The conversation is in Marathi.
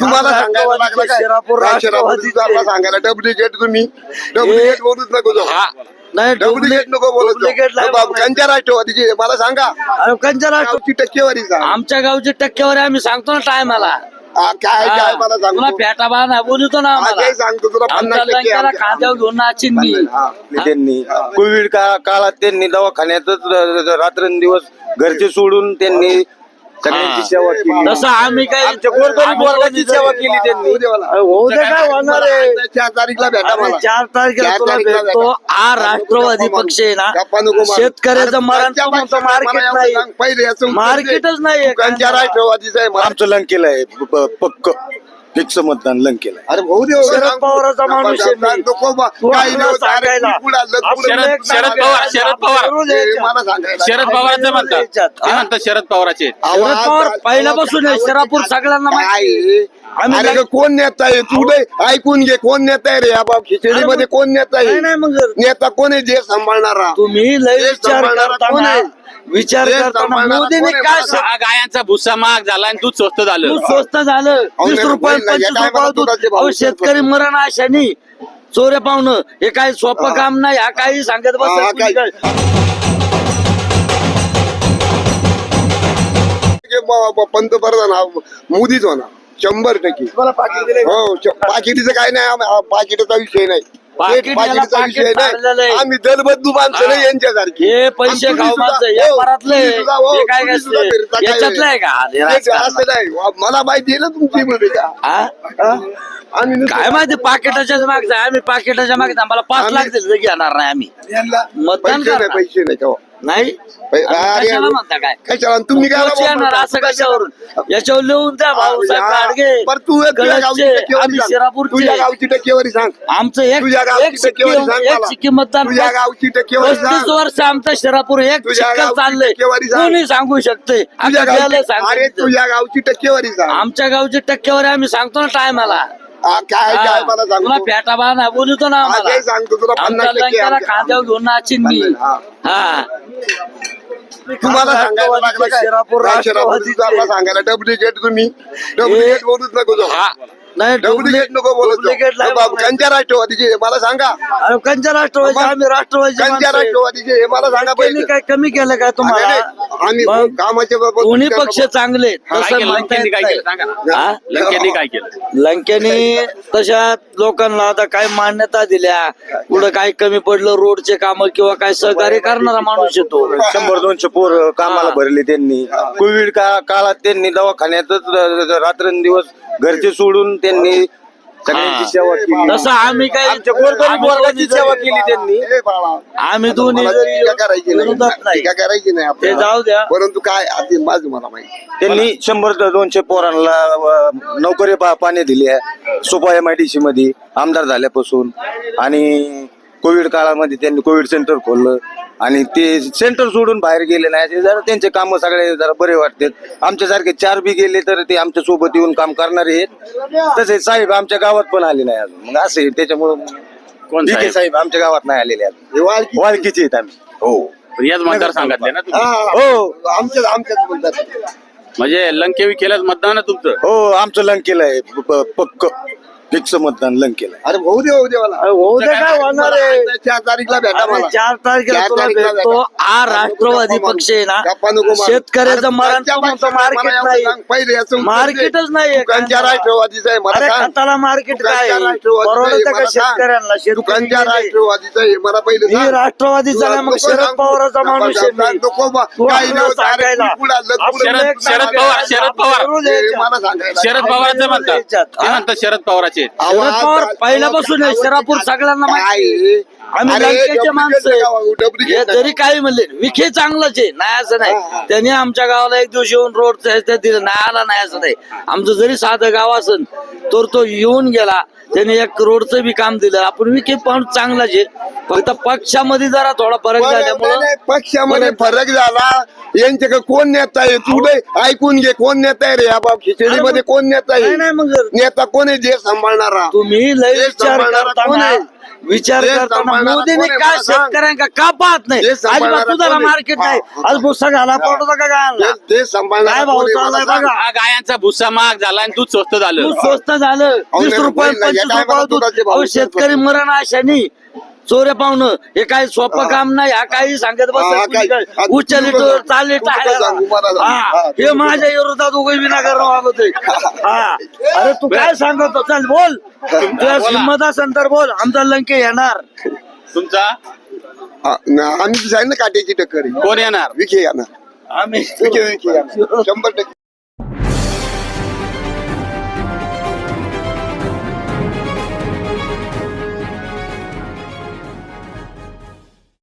तुम्हाला सांगायला लागलं काय शिरापूर काय? शिरापूर राष्ट्रवादीचे. तुझा सांगायला डुप्लिकेट तुम्ही. डुप्लिकेट बोलूच नको जाऊ. नाही डुप्लिकेट नको बोलत डुप्लिकेट जाऊ. राष्ट्रवादीचे? मला सांगा. अरे कंच्या गावची टक्केवारी सांग. आमच्या गावची टक्केवारी आम्ही सांगतो ना टायमाला. हा, काय काय मला तुला सांगतो फेटा बांधा बोलतो ना हा, आम्हाला. सांगतो? तुला पन्नास आमच्या टक्के लंकेला आमच्या- खांद्यावर घेऊन नाचिन मी. हा. त्यांनी कोविड का काळात त्यांनी दवाखान्यातच रात्रंदिवस घरचे सोडून त्यांनी सगळ्यांची सेवा केली. तसं आम्ही काही आमच्या गोरगरीब वर्गाची सेवा केली त्यांनी. होऊ दे काय होणार आहे? चार तारीखला भेटा मला. चार तारखेला चार तुला भेटतो. भेटा. हा राष्ट्रवादी पक्ष आहे ना मारू. शेतकऱ्याचं मरण मार्केट नाही. पहिले. मार्केटच नाही राष्ट्रवादीचं आहे आमचं लंकेला आहे पक्क. फिक्स मतदान लंकेला आहे. अरे भाऊ दे शरद पवाराचा माणूस आहे मी. नको बा. तू काही आपला नाही होत. अरे सांगायला. तू पुढं आलं, पुढं आपल्याला आलं. एक शरद पवार- शरद पवार. हे. मला सांगायला शरद पवारांचं म्हणतात. ते म्हणतात शरद पवाराचे शरद पवार पहिल्यापासून आहे. शरापूर सगळ्यांना माहिती? आम्ही अरे लग- कोण नेता आहे तू ऐकून घे कोण नेता आहे रे या बाब खिचडीमध्ये कोण नेता नाही आहे नाही मग नेता कोण आहे जे सांभाळणारा तुम्ही लय विचार सांभाळणारा कोण करताना आहे? विचार करताना मोदीने? काय मला सांग- हा गायांचा भुस्सा महाग झाला आणि दूध स्वस्त झालं. दूध स्वस्त झालं. वीस रुपये नाही, पंचवीस या रुपये टायमाला दूध. दुधाचे भाव अहो, शेतकरी मरण अशानी चोऱ्या पाहुणं हे काही सोपं काम नाही हा काही सांगत बस काय- ब- ब- पंतप्रधान हा मोदीच होणार. शंभर टक्के. हो श- पाकिटीचं काय नाही आम- हा पाकिटाचा विषय नाही. पाकीट याला पाकिटाचा पाकीट विषय पाडलेलं नाही आहे. आम्ही दलबद्दू माणसं नाही यांच्यासारखी हे पैसे आणि तुम्ही खाऊ माणसं सुद्धा- या हो, परातले तुम्ही सुद्धा- हो, हे काय तुम्ही काय सुद्धा फिरता काय याच्यातलं आहे का हे ते राजकारण? असं नाही वा- मला माहिती आहे ना तुमची भूमिका हा? हा? आम्ही नुसतं- काय माहिती पाकिटाच्याच मागचं. आम्ही पाकिटाच्या मागचं आम्हाला पाच आम्ही- लाख दिले तर घेणार नाही आम्ही यांना मतदान पैसे नाही करणार. पैसे नाही का नाही? आम्ही कशाला म्हणता काय? कशाला? तुम्ही काय येणार असं कशावरून? याच्यावर लिहून द्या भाऊसाहेब गाडगे पण तू तुझ्या गावची टक्केवारी आम्ही सांग. शिरापूरचे. तुझ्या गावची टक्केवारी सांग. आमचं एक तुझ्या एक गावची टक्केवारी सांग एक मला. शिक्के मतदान तुझ्या गावची टक्केवारी पस्तीस सांग वर्ष आमचं शिरापूर एक तुझ्या शिक्का गावची चाललंय. टक्केवारी सांग. कोणी सांगू शकते? तुझ्या आता गावची गेलं अरे तुझ्या गावची टक्केवारी सांग. आमच्या गावची टक्केवारी आम्ही सांगतो ना टायमाला. हा, काय काय मला तुला सांगतो फेटा बांधा बोलतो ना हा, आम्हाला. ते सांगतो तुला पन्नास आमच्या टक्के लंकेला आमच्या- खांद्यावर घेऊन नाचिन मी. हा. हा. तुम्हाला सांगायला लागलं काय? शिरापूर काय शिरापूर? राष्ट्रवादीचे. सांगायला डुप्लिकेट तुम्ही? डुप्लिकेट बोलूच नको जाऊ. नाही डुप्लिकेट नको बोलत डुप्लिकेट जाऊ. बाबा, कंच्या राष्ट्रवादीचे मला सांगा अरे कंच्या राष्ट्रवादी मग- आम्ही राष्ट्रवादी कंच्या राष्ट्रवादीचे हे मला सांगा पहिले काय कमी केलं काय तुम्हाला नाही. आम्ही मग कामाच्या बाबत दोन्ही पक्ष चांगले काय तसं केलं म्हणता लंकेंनी येत काय नाही. केलं सांगा ना. हा? लंकेंनी काय केलं लंकेने तशा लोकांना आता काय मान्यता दिल्या पुढं काय कमी पडलं रोडचे काम किंवा काय सहकार्य करणारा माणूस येतो शंभर दोनशे पोर कामाला. भरले त्यांनी कोविड का काळात त्यांनी दवाखान्यातच रात्रंदिवस घरचे सोडून त्यांनी सगळ्यांची सेवा केली. तसं आम्ही काय आमच्या गोरगरीब वर्गाची सेवा केली त्यांनी. हे बाळा. आम्ही दोन्ही मला जरी टीका करायची विरोधात नाही. नाही टीका करायची नाही ते आपल्याला. जाऊ द्या. परंतु काय आधी माझं मला माहिती. त्यांनी शंभर ते दोनशे पोरांना अ, नोकरी पा- पाणी दिली आहे. सोपा एम आय डी सी मध्ये आमदार झाल्यापासून. आणि कोविड काळामध्ये त्यांनी कोविड सेंटर खोललं आणि ते सेंटर सोडून बाहेर गेले नाही. जरा त्यांचे कामं सगळे जरा बरे वाटतात. आमच्यासारखे चार बी गेले तर ते आमच्यासोबत येऊन काम करणारे आहेत. तसे साहेब आमच्या गावात पण आले नाही अजून. मग असे त्याच्यामुळं कोण विखे साहेब? साहेब आमच्या गावात नाही आलेले अजून. हे वाळकी- वाळकीचे आहेत आम्ही. हो. याच मतदार सांगितले ना तुम्ही? हा, आमच्याच आमच्याच बोलतात म्हणजे लंकेवी केलं मतदान आहे तुमचं? हो आमचं लंकेला आहे. प- प- पक्क. फिक्स मतदान लंकेला आहे अरे भाऊ दे होऊ दे मला अरे होऊ दे काय होणार आहे चार तारीखला भेटा अरे चार तारखेला चार तुला तारीखला भेटतो भेटा. हा राष्ट्रवादी पक्ष आहे गप्पा नको ना मारू. शेतकऱ्याचं मरण मार्केट मला एवढं नाही पहिले याचं उत्तर दे. मार्केटच नाही तू कंच्या राष्ट्रवादीचा आहे मला सांग खताला मार्केट काय आहे? आहे, परवडतं का. शेतकऱ्यांना तू शेतकरी कंच्या गेले. राष्ट्रवादीचा आहे मला पहिले मी सांग. राष्ट्रवादीचा मग नको शरद सांगू. पवाराचा नको माणूस आहे सांग, मी. नको बा. तू काही. अरे सांगायला. शरद. पवार, शरद पवार. हे. मला सांगायला शरद पवारांचं म्हणतात. ते म्हणतात शरद पवाराचे शरद पवार पहिल्यापासून आहे शिरापूर सगळ्यांना माहिती आहे. आम्ही लंकेचे माणसं आहे. हे जरी काही म्हणले विखे चांगलाच आहे. नाही असं नाही. त्यांनी आमच्या गावाला एक दिवस येऊन रोड दिलं. नाही आला नाही असं नाही. आमचं जरी साधं गाव असेल तर तो येऊन गेला. त्याने एक रोडचं बी काम दिलं. आपण विखे पण चांगलाच आहे. फक्त पक्षामध्ये जरा थोडा फरक झाल्यामुळं पक्षामध्ये फरक झाला. यांच्याकडे कोण नेता आहे? तू दे ऐकून घे कोण नेता आहे रे या बाब खिचडीमध्ये कोण नेता आहे? नाही मग नेता कोण आहे? जे सांभाळणारा. तुम्ही लय विचार आहे? विचार हे करताना मोदीने काय. शेतकऱ्यांका का पाहत नाही अजिबात तुझा? मार्केट हा, नाही. आज भुसा घाला पडतो का? ते- काय भाव चाललाय. बघा हा गायांचा भुस्सा महाग झाला आणि दूध स्वस्त झालं दूध स्वस्त झालं वीस रुपये पंचवीस रुपये दूध अहो, शेतकरी. मरण अशानी चोऱ्या पाहुणं हे काही सोपं काम नाही हा काही सांगत बस हा, उच्च लिटर चालले. हा, हे माझ्या विरोधात उगाच विनाकारण वागतोय. हा. अरे तू काय सांगतो चल बोल. तुझ्या बोला. हिंमत असेल तर बोल. आमचा लंके येणार. तुमचा? ना, आम्ही ना काट्याची टक्कर. कोण येणार? विखे येणार. आम्ही. विखे विखे येणार. शंभर टक्के.